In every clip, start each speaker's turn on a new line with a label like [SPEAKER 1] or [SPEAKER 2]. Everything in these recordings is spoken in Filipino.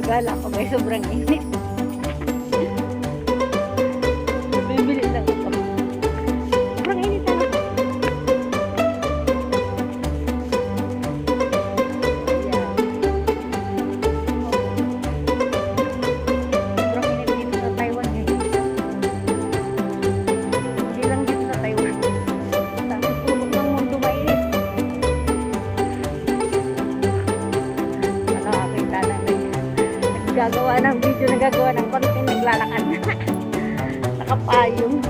[SPEAKER 1] Gagala ko guys, sobrang init. Nagagawa ng content, naglalakad. Nakapayong.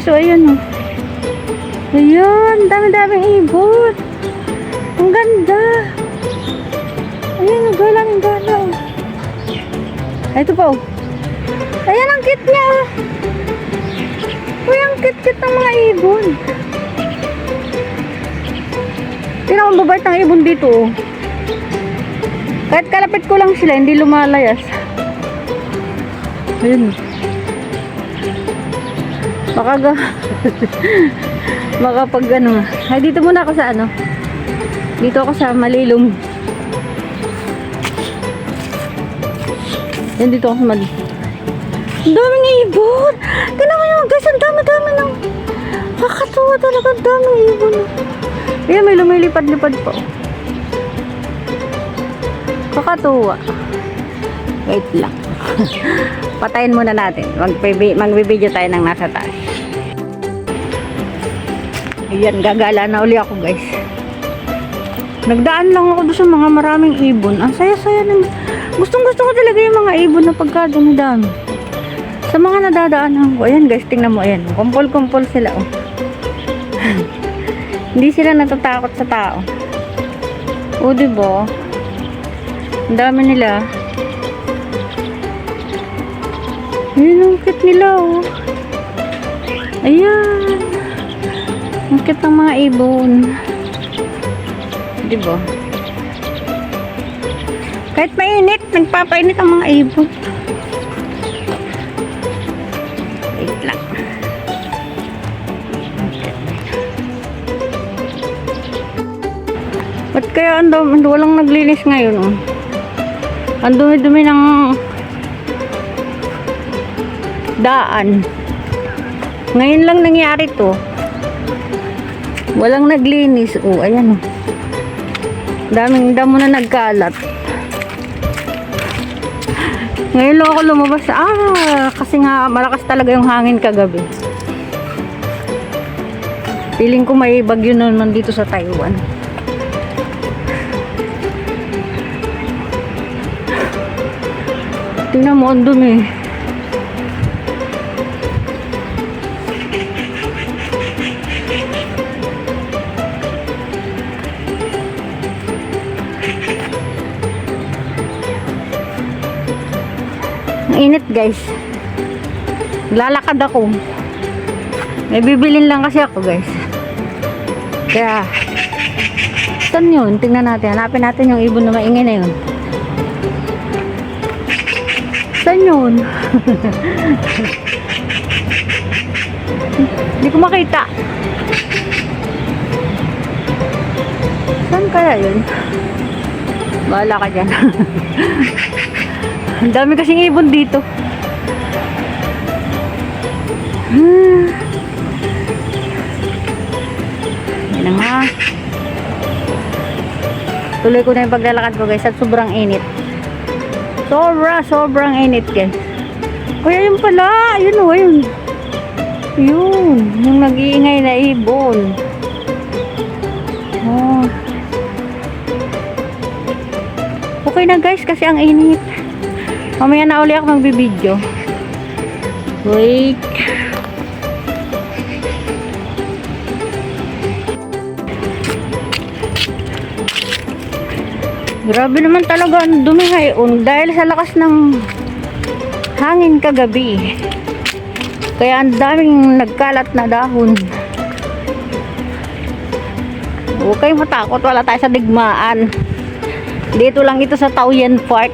[SPEAKER 1] Guys. O, ayan o. Ayan, dami-daming ibon. Ang ganda. Ayan, ang galang-galang. Ay, ito pa o. Ayan, ang cute niya o. Uy, ang cute-cute ng mga ibon. Tingnan ko mabait ng ibon dito o. Kahit kalapit ko lang sila, hindi lumalayas. Ayun. Makaga. Makapag ano nga. Ay, dito muna ako sa ano. Dito ako sa Malilom. Yan dito ako sa Malilom. Ang daming ibon! Tignan mo yun guys, ang dami-dami ng... Nakakatuwa talaga, ang daming ibon. Ayan, may lumilipad-lipad pa. oh. Kakatuwa. Wait lang. Patayin muna natin. Magbibi- Magbibideo tayo ng nasa taas. Ayan, gagala na uli ako guys. Nagdaan lang ako doon sa mga maraming ibon. Ang saya-saya ng... Gustong gusto ko talaga yung mga ibon na pagkadami-dami. Sa mga nadadaanan ko. Ayan guys, tingnan mo. Ayan, kumpol-kumpol sila. Oh. Hindi sila natatakot sa tao. O, diba? Ang dami nila. Ayan, ang cute nila, oh. Ayan. Ang cute ng mga ibon. Diba? Kahit mainit, nagpapainit ang mga ibon. Wait lang. Ba't kaya ang walang naglinis ngayon, oh. Ang dumi-dumi ng daan. Ngayon lang nangyari to. Walang naglinis. Oh, ayan oh. Daming damo na nagkalat. Ngayon lang ako lumabas. Ah, kasi nga malakas talaga yung hangin kagabi. Feeling ko may bagyo na naman dito sa Taiwan. Tingnan mo, ang dumi. Ang init guys. Lalakad ako. May bibilin lang kasi ako guys. Kaya, saan yun? Tingnan natin. Hanapin natin yung ibon na maingay na yun. Saan yun? Hindi ko makita. Saan kaya yun? Bahala ka dyan. Ang dami kasing ibon dito. Hmm. Yan na nga. Tuloy ko na yung paglalakad ko guys at sobrang init. Sobra, sobrang init guys. Kuya yun pala. Ayun o, ayun. Yun. Yung nag-iingay na ibon. Oh. Okay na guys kasi ang init. Mamaya na uli ako magbibideo. Wait. Grabe naman talaga ang dumi ngayon dahil sa lakas ng hangin kagabi. Kaya ang daming nagkalat na dahon. Huwag kayong matakot, wala tayo sa digmaan. Dito lang ito sa Taoyan Park.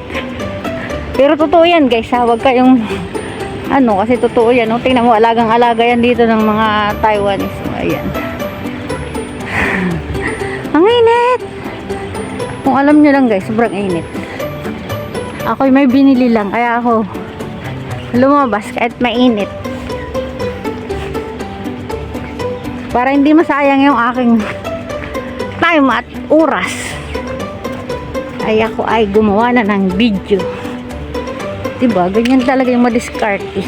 [SPEAKER 1] Pero totoo yan guys ha, huwag kayong ano, kasi totoo yan. Oh. Tingnan mo, alagang-alaga yan dito ng mga Taiwanese. Ayan. Ang init! Kung alam nyo lang guys, sobrang init. Ako may binili lang, kaya ako lumabas kahit mainit. Para hindi masayang yung aking time at oras. Ay ako ay gumawa na ng video. Diba? Ganyan talaga yung madiskarte.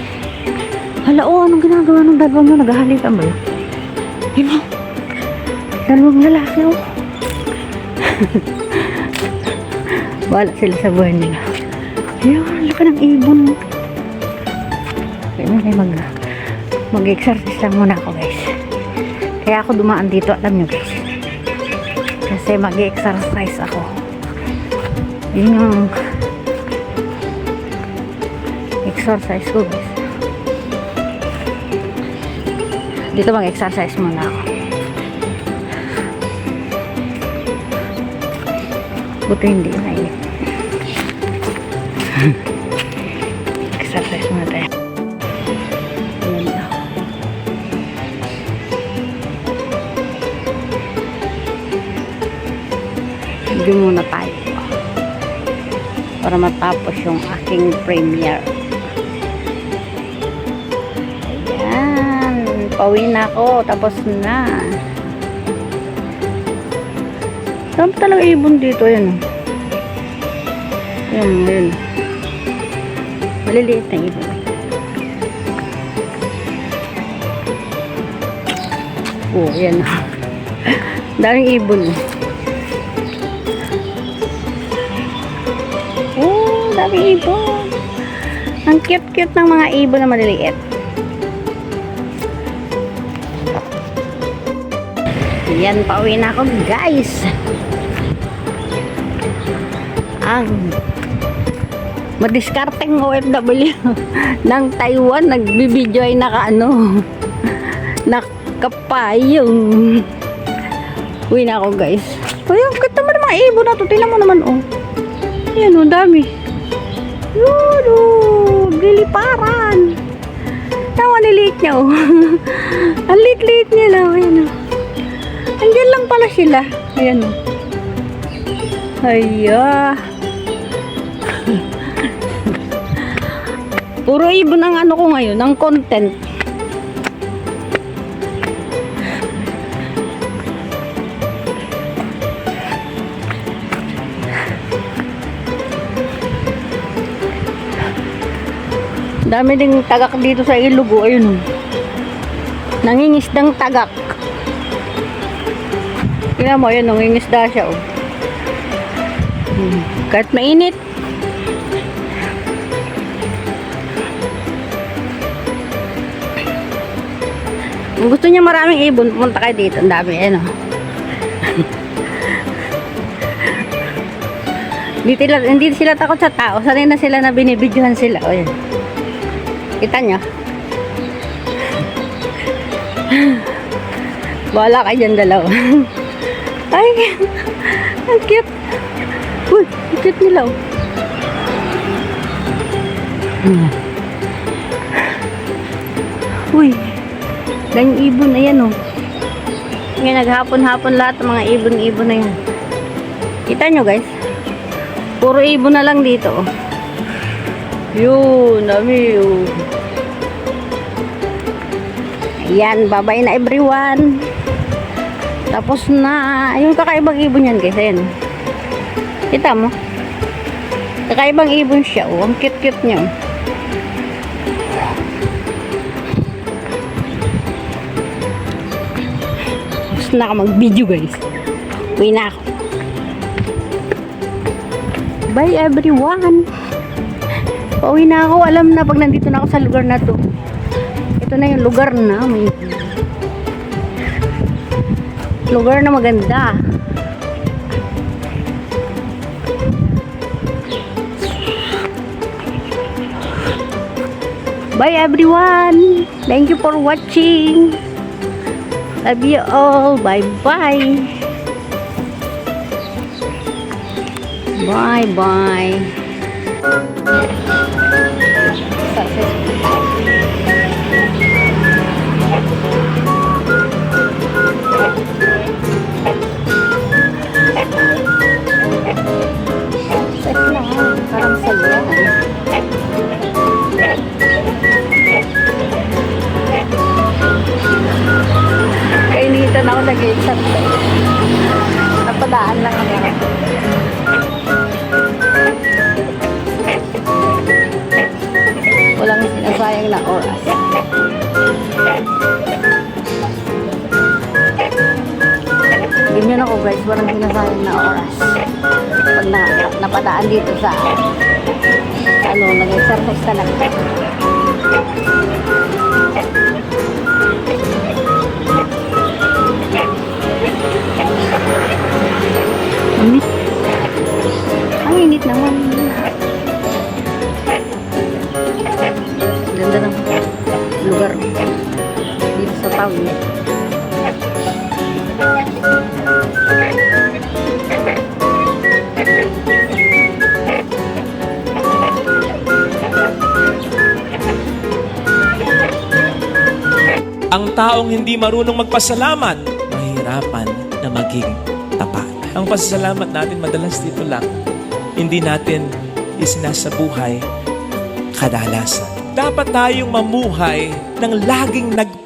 [SPEAKER 1] Hala, oh, anong ginagawa ng dalawang yun? Naghahalikan ba yun? Yun, oh. Dalawang lalaki, oh. Wala sila sa buhay nila. Ayun, laka ng ibon. Kaya may mag mag-exercise lang muna ako, guys. Kaya ako dumaan dito, alam nyo, guys. Kasi mag-exercise ako. Yun yung exercise ko guys. Dito mag-exercise muna ako. Buti hindi mainit. exercise muna tayo. Video muna tayo. Para matapos yung aking premiere. Pauwi na ako. Tapos na. Saan talaga ibon dito? Ayan. Ayan, ayan. Maliliit na ibon. Oh, ayan na. Daming ibon. Oh, daming ibon. Ang cute-cute ng mga ibon na maliliit. Yan, pauwi na ako guys. Ang madiskarteng OFW ng Taiwan nagbibideo ay naka nakapayong. Uwi na ako guys. Uy, ang ganda ng mga ibon na to. Tingnan mo naman oh. Yan oh dami. Yun oh giliparan tawa niliit niya oh. Ang liit-liit niya lang ayan oh Andiyan lang pala sila. Ayan. Aya. Puro ibon ang ano ko ngayon, ang content. Dami ding tagak dito sa ilog. oh. Ayun. Nangingisdang tagak. Tingnan mo, yun, nangingisda siya, oh. Hmm. Kahit mainit. Kung gusto niya maraming ibon, pumunta kayo dito. Ang dami, ano. hindi, sila, hindi sila takot sa tao. Sanay na sila na binibidyohan sila. O, yan. Kita nyo? Bahala kayo dyan dalawa. Ay, ang cute. Uy, ang cute nila oh. Uy, Dahil ibon na yan oh. Ngayon naghapon-hapon lahat ng mga ibon-ibon na yan. Kita nyo guys? Puro ibon na lang dito oh. Yun, dami oh. Ayan, bye-bye na everyone. Tapos na, yung kakaibang ibon yan guys, ayan. Kita mo? Kakaibang ibon siya, oh. Ang cute-cute niya, oh. Gusto na ako mag-video guys. Uwi na ako. Bye everyone. Pauwi na ako. Alam na pag nandito na ako sa lugar na to. Ito na yung lugar na. May lugar na maganda. Bye everyone. Thank you for watching. Love you all. Bye bye. Bye bye. Ganyan ako guys, walang sinasayang na oras. Pag na, napadaan dito sa ano, nag-exercise talaga. Init. Ang init naman. Ganda ng lugar dito sa town.
[SPEAKER 2] Taong hindi marunong magpasalamat, mahirapan na maging tapat. Ang pasasalamat natin madalas dito lang, hindi natin isinasabuhay kadalasan. Dapat tayong mamuhay ng laging nag